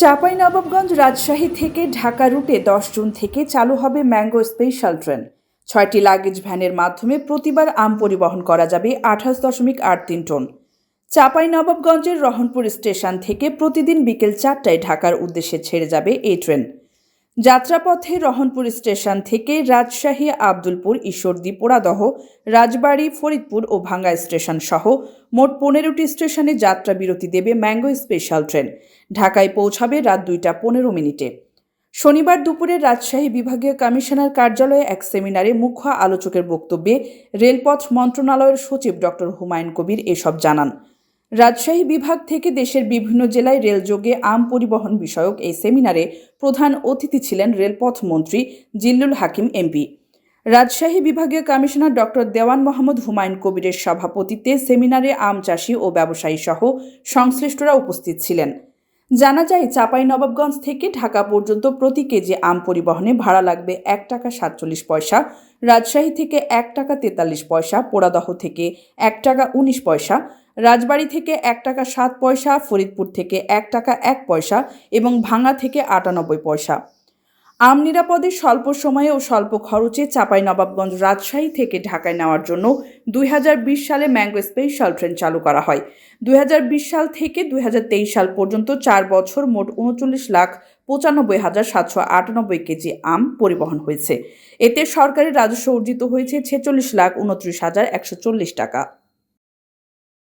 চাঁপাইনবাবগঞ্জ রাজশাহী থেকে ঢাকা রুটে দশ জুন থেকে চালু হবে ম্যাঙ্গো স্পেশাল ট্রেন। ছয়টি লাগেজ ভ্যানের মাধ্যমে প্রতিবার আম পরিবহন করা যাবে আঠাশ দশমিক আট তিন টন। চাঁপাইনবাবগঞ্জের রহনপুর স্টেশন থেকে প্রতিদিন বিকেল চারটায় ঢাকার উদ্দেশ্যে ছেড়ে যাবে এই ট্রেন। যাত্রাপথে রহনপুর স্টেশন থেকে রাজশাহী, আব্দুলপুর, ঈশ্বরদী, পোড়াদহ, রাজবাড়ী, ফরিদপুর ও ভাঙ্গা স্টেশন সহ মোট পনেরোটি স্টেশনে যাত্রা বিরতি দেবে ম্যাঙ্গো স্পেশাল ট্রেন। ঢাকায় পৌঁছাবে রাত দুইটা পনেরো মিনিটে। শনিবার দুপুরে রাজশাহী বিভাগীয় কমিশনার কার্যালয়ে এক সেমিনারে মুখ্য আলোচকের বক্তব্যে রেলপথ মন্ত্রণালয়ের সচিব ডক্টর হুমায়ুন কবির এসব জানান। রাজশাহী বিভাগ থেকে দেশের বিভিন্ন জেলায় রেলযোগে আম পরিবহন বিষয়ক এই সেমিনারে প্রধান অতিথি ছিলেন রেলপথ মন্ত্রী জিল্লুল হাকিম এমপি। রাজশাহী বিভাগীয় কমিশনার ডক্টর দেওয়ান মোহাম্মদ হুমায়ুন কবিরের সভাপতিত্বে সেমিনারে আম চাষি ও ব্যবসায়ী সহ সংশ্লিষ্টরা উপস্থিত ছিলেন। জানা যায়, চাঁপাইনবাবগঞ্জ থেকে ঢাকা পর্যন্ত প্রতি কেজি আম পরিবহনে ভাড়া লাগবে এক টাকা সাতচল্লিশ পয়সা, রাজশাহী থেকে এক টাকা তেতাল্লিশ পয়সা, পোড়াদহ থেকে এক টাকা উনিশ পয়সা রাজবাড়ী থেকে এক টাকা সাত পয়সা, ফরিদপুর থেকে এক টাকা এক পয়সা এবং ভাঙা থেকে আটানব্বই পয়সা। আম নিরাপদে স্বল্প সময়ে ও স্বল্প খরচে চাপাই নবাবগঞ্জ রাজশাহী থেকে ঢাকায় নেওয়ার জন্য দুই হাজার বিশ সালে ম্যাঙ্গো স্পেশাল ট্রেন চালু করা হয়। দুই হাজার বিশ সাল থেকে দুই হাজার তেইশ সাল পর্যন্ত চার বছর মোট উনচল্লিশ লাখ পঁচানব্বই হাজার সাতশো আটানব্বই কেজি আম পরিবহন হয়েছে। এতে সরকারি রাজস্ব অর্জিত হয়েছে ছেচল্লিশ লাখ উনত্রিশ হাজার একশো চল্লিশ টাকা।